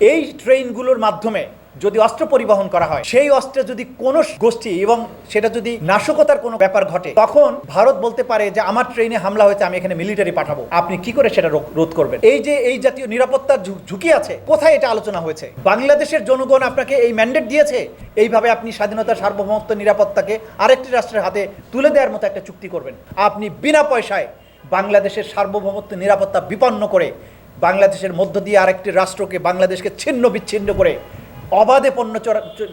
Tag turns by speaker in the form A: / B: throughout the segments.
A: এই ট্রেনগুলোর মাধ্যমে যদি অস্ত্র পরিবহন করা হয়, সেই অস্ত্রে যদি কোনো গোষ্ঠী এবং সেটা যদি নাশকতার কোনো ব্যাপার ঘটে, তখন ভারত বলতে পারে যে, আমার ট্রেনে হামলা হয়েছে, আমি এখানে মিলিটারি পাঠাবো। আপনি কি করে সেটা রোধ করবেন? এই যে, এই জাতীয় নিরাপত্তার ঝুঁকি আছে, কোথায় এটা আলোচনা হয়েছে? বাংলাদেশের জনগণ আপনাকে এই ম্যান্ডেট দিয়েছে? এইভাবে আপনি স্বাধীনতা সার্বভৌমত্ব নিরাপত্তাকে আরেকটি রাষ্ট্রের হাতে তুলে দেওয়ার মতো একটা চুক্তি করবেন। আপনি বিনা পয়সায় বাংলাদেশের সার্বভৌমত্ব নিরাপত্তা বিপন্ন করে বাংলাদেশের মধ্য দিয়ে আরেকটি রাষ্ট্রকে বাংলাদেশকে ছিন্ন বিচ্ছিন্ন করে অবাধে পণ্য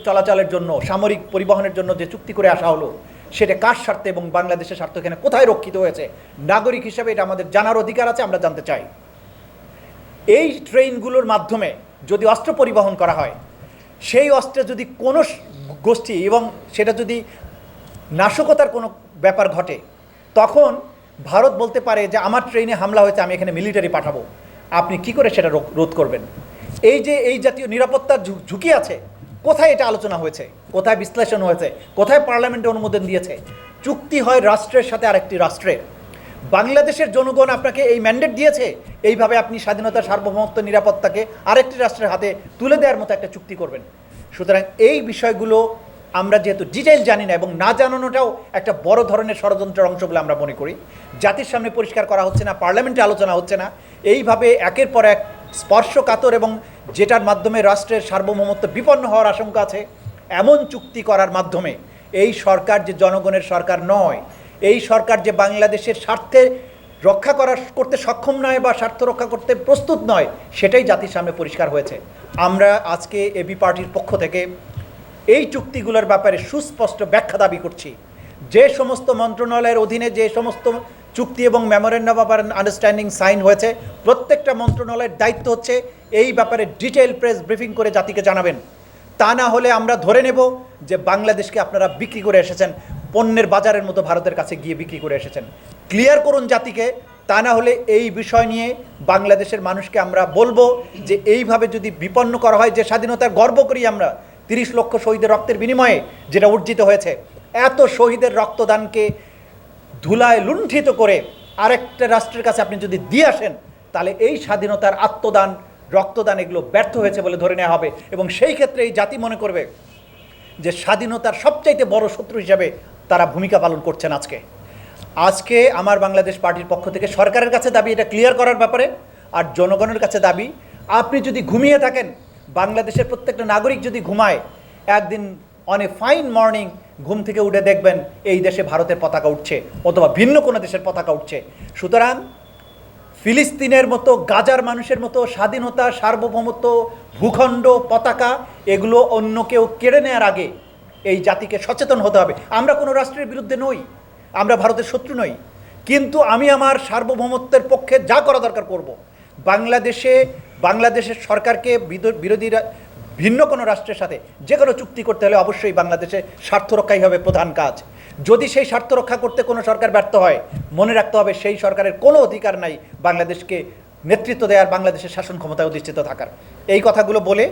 A: চলাচলের জন্য, সামরিক পরিবহনের জন্য যে চুক্তি করে আসা হলো, সেটা কার স্বার্থে এবং বাংলাদেশের স্বার্থ এখানে কোথায় রক্ষিত হয়েছে? নাগরিক হিসেবে এটা আমাদের জানার অধিকার আছে, আমরা জানতে চাই। এই ট্রেনগুলোর মাধ্যমে যদি অস্ত্র পরিবহন করা হয়, সেই অস্ত্রে যদি কোনো গোষ্ঠী এবং সেটা যদি নাশকতার কোনো ব্যাপার ঘটে, তখন ভারত বলতে পারে যে, আমার ট্রেনে হামলা হয়েছে, আমি এখানে মিলিটারি পাঠাবো। আপনি কি করে সেটা রোধ করবেন? এই যে এই জাতীয় নিরাপত্তার ঝুঁকি আছে, কোথায় এটা আলোচনা হয়েছে? কোথায় বিশ্লেষণ হয়েছে? কোথায় পার্লামেন্টে অনুমোদন দিয়েছে? চুক্তি হয় রাষ্ট্রের সাথে আরেকটি রাষ্ট্রের। বাংলাদেশের জনগণ আপনাকে এই ম্যান্ডেট দিয়েছে, এইভাবে আপনি স্বাধীনতা সার্বভৌমত্ব নিরাপত্তাকে আরেকটি রাষ্ট্রের হাতে তুলে দেওয়ার মতো একটা চুক্তি করবেন। সুতরাং এই বিষয়গুলো আমরা যেহেতু ডিটেইল জানি না এবং না জানানোটাও একটা বড় ধরনের ষড়যন্ত্রের অংশ বলে আমরা মনে করি। জাতির সামনে পরিষ্কার করা হচ্ছে না, পার্লামেন্টে আলোচনা হচ্ছে না। এইভাবে একের পর এক স্পর্শকাতর এবং যেটার মাধ্যমে রাষ্ট্রের সার্বভৌমত্ব বিপন্ন হওয়ার আশঙ্কা আছে, এমন চুক্তি করার মাধ্যমে এই সরকার যে জনগণের সরকার নয়, এই সরকার যে বাংলাদেশের স্বার্থে রক্ষা করার করতে সক্ষম নয় বা স্বার্থ রক্ষা করতে প্রস্তুত নয়, সেটাই জাতির সামনে পরিষ্কার হয়েছে। আমরা আজকে এবি পার্টির পক্ষ থেকে এই চুক্তিগুলোর ব্যাপারে সুস্পষ্ট ব্যাখ্যা দাবি করছি। যে সমস্ত মন্ত্রণালয়ের অধীনে যে সমস্ত চুক্তি এবং মেমোরেন্ডাম অফ আন্ডারস্ট্যান্ডিং সাইন হয়েছে, প্রত্যেকটা মন্ত্রণালয়ের দায়িত্ব হচ্ছে এই ব্যাপারে ডিটেল প্রেস ব্রিফিং করে জাতিকে জানাবেন। তা না হলে আমরা ধরে নেব যে বাংলাদেশকে আপনারা বিক্রি করে এসেছেন, পণ্যের বাজারের মতো ভারতের কাছে গিয়ে বিক্রি করে এসেছেন। ক্লিয়ার করুন জাতিকে, তা না হলে এই বিষয় নিয়ে বাংলাদেশের মানুষকে আমরা বলব যে এইভাবে যদি বিপন্ন করা হয়, যে স্বাধীনতার গর্ব করি আমরা তিরিশ লক্ষ শহীদের রক্তের বিনিময়ে যেটা অর্জিত হয়েছে, এত শহীদের রক্তদানকে ধুলায় লুণ্ঠিত করে আরেকটা রাষ্ট্রের কাছে আপনি যদি দিয়ে আসেন, তাহলে এই স্বাধীনতার আত্মদান, রক্তদান এগুলো ব্যর্থ হয়েছে বলে ধরে নেওয়া হবে। এবং সেই ক্ষেত্রে এই জাতি মনে করবে যে স্বাধীনতার সবচাইতে বড় শত্রু হিসাবে তারা ভূমিকা পালন করছেন আজকে। আজকে আমার বাংলাদেশ পার্টির পক্ষ থেকে সরকারের কাছে দাবি, এটা ক্লিয়ার করার ব্যাপারে, আর জনগণের কাছে দাবি, আপনি যদি ঘুমিয়ে থাকেন বাংলাদেশের প্রত্যেকটা নাগরিক যদি ঘুমায়, একদিন অন এ ফাইন মর্নিং ঘুম থেকে উঠে দেখবেন এই দেশে ভারতের পতাকা উঠছে অথবা ভিন্ন কোনো দেশের পতাকা উঠছে সুতরাং ফিলিস্তিনের মতো, গাজার মানুষের মতো স্বাধীনতা, সার্বভৌমত্ব, ভূখণ্ড, পতাকা, এগুলো অন্য কেউ কেড়ে নেওয়ার আগে এই জাতিকে সচেতন হতে হবে আমরা কোনো রাষ্ট্রের বিরুদ্ধে নই, আমরা ভারতের শত্রু নই কিন্তু আমি আমার সার্বভৌমত্বের পক্ষে যা করা দরকার করব। বাংলাদেশে বাংলাদেশের সরকারকে বিরোধীরা ভিন্ন কোনো রাষ্ট্রের সাথে যে কোনো চুক্তি করতে হলে অবশ্যই বাংলাদেশে স্বার্থ রক্ষাই হবে প্রধান কাজ। যদি সেই স্বার্থ রক্ষা করতে কোনো সরকার ব্যর্থ হয়, মনে রাখতে হবে সেই সরকারের কোনো অধিকার নাই বাংলাদেশকে নেতৃত্ব দেওয়ার বাংলাদেশের শাসন ক্ষমতায় অধিষ্ঠিত থাকার। এই কথাগুলো বলে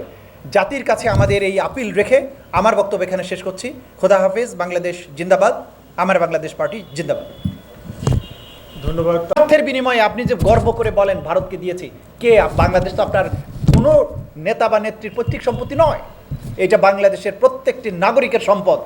A: জাতির কাছে আমাদের এই আপিল রেখে আমার বক্তব্য এখানে শেষ করছি। খোদা হাফিজ, বাংলাদেশ জিন্দাবাদ, আমার বাংলাদেশ পার্টি জিন্দাবাদ।
B: ধন্যবাদ।
A: তথ্যের বিনিময়ে আপনি যে গর্ব করে বলেন ভারতকে দিয়েছি, কে বাংলাদেশ তো আপনার কোনো নেতা বা নেত্রীর পৈতৃক সম্পত্তি নয়। এটা বাংলাদেশের প্রত্যেকটি নাগরিকের সম্পদ।